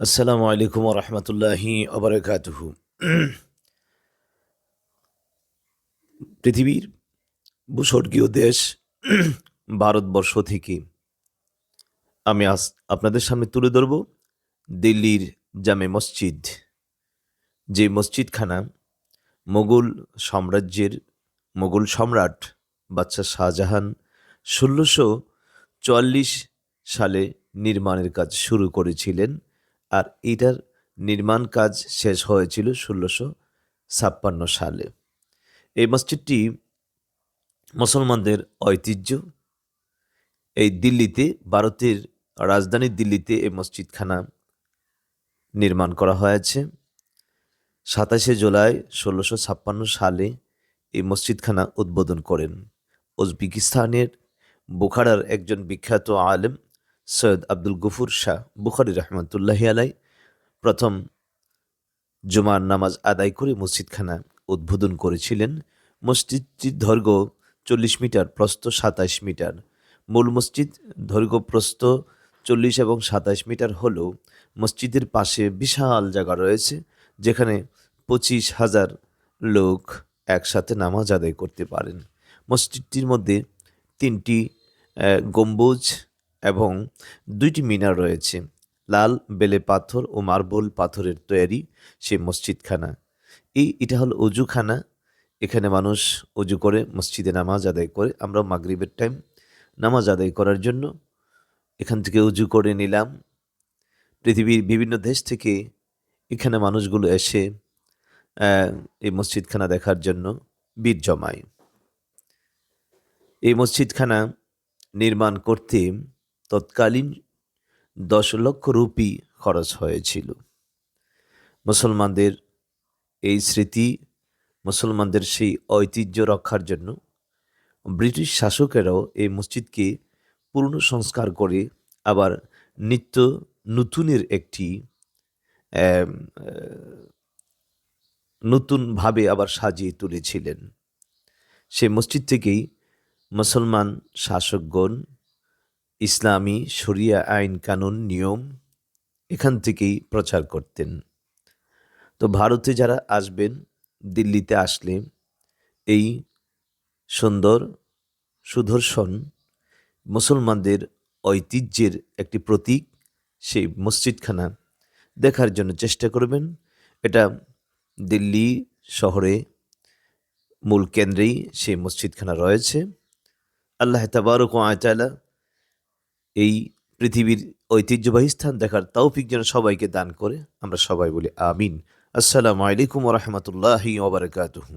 আসসালামু আলাইকুম রহমতুল্লাহি আবরকাতুহু পৃথিবীর ভূস্বর্গীয় দেশ ভারতবর্ষ থেকে আমি আজ আপনাদের সামনে তুলে ধরব দিল্লির জামে মসজিদ, যে মসজিদখানা মোগল সাম্রাজ্যের মোগল সম্রাট বাদশাহ শাহজাহান ষোলোশো চুয়াল্লিশ সালে নির্মাণের কাজ শুরু করেছিলেন। আর এটার নির্মাণ কাজ শেষ হয়েছিল ষোলোশো ছাপ্পান্ন সালে। এই মসজিদটি মুসলমানদের ঐতিহ্য। এই দিল্লিতে, ভারতের রাজধানী দিল্লিতে এই মসজিদখানা নির্মাণ করা হয়েছে। সাতাশে জুলাই ষোলোশো ছাপ্পান্ন সালে এই মসজিদখানা উদ্বোধন করেন। উজবেকিস্তানের বুখারার একজন বিখ্যাত আলেম সৈয়দ আব্দুল গফুর শাহ বুখারি রহমতুল্লাহি আলাই প্রথম জুমার নামাজ আদায় করে মসজিদখানা উদ্বোধন করেছিলেন। মসজিদটির দৈর্ঘ্য চল্লিশ মিটার, প্রস্থ সাতাশ মিটার। মূল মসজিদ দৈর্ঘ্য, প্রস্থ চল্লিশ এবং সাতাশ মিটার হলেও মসজিদের পাশে বিশাল জায়গা রয়েছে, যেখানে পঁচিশ হাজার লোক একসাথে নামাজ আদায় করতে পারেন। মসজিদটির মধ্যে তিনটি গম্বুজ এবং দুইটি মিনার রয়েছে। লাল বেলে পাথর ও মার্বল পাথরের তৈরি সে মসজিদখানা। এই এটা হলো অজুখানা এখানে মানুষ অজু করে মসজিদে নামাজ আদায় করে। আমরা মাগরিবের টাইম নামাজ আদায় করার জন্য এখান থেকে উজু করে নিলাম। পৃথিবীর বিভিন্ন দেশ থেকে এখানে মানুষগুলো এসে এই মসজিদখানা দেখার জন্য বীর জমায়। এই মসজিদখানা নির্মাণ করতে তৎকালীন দশ লক্ষ রুপি খরচ হয়েছিল। মুসলমানদের এই স্মৃতি, মুসলমানদের সেই ঐতিহ্য রক্ষার জন্য ব্রিটিশ শাসকেরাও এই মসজিদকে পূর্ণ সংস্কার করে আবার নিত্য নতুনের একটি নতুনভাবে আবার সাজিয়ে তুলেছিলেন। সে মসজিদ থেকেই মুসলমান শাসকগণ ইসলামী শরিয়া আইন কানুন নিয়ম এখান থেকেই প্রচার করতেন। তো ভারতে যারা আসবেন, দিল্লিতে আসলে এই সুন্দর সুদর্শন মুসলমানদের ঐতিহ্যের একটি প্রতীক সেই মসজিদখানা দেখার জন্য চেষ্টা করবেন। এটা দিল্লি শহরে মূল কেন্দ্রেই সেই মসজিদখানা রয়েছে। আল্লাহ তাবারক আয়তালা এই পৃথিবীর ঐতিহ্যবাহী স্থান দেখার তৌফিক যেন সবাইকে দান করে, আমরা সবাই বলি আমিন। আসসালামু আলাইকুম রহমতুল্লাহি ওবরাকাতুহু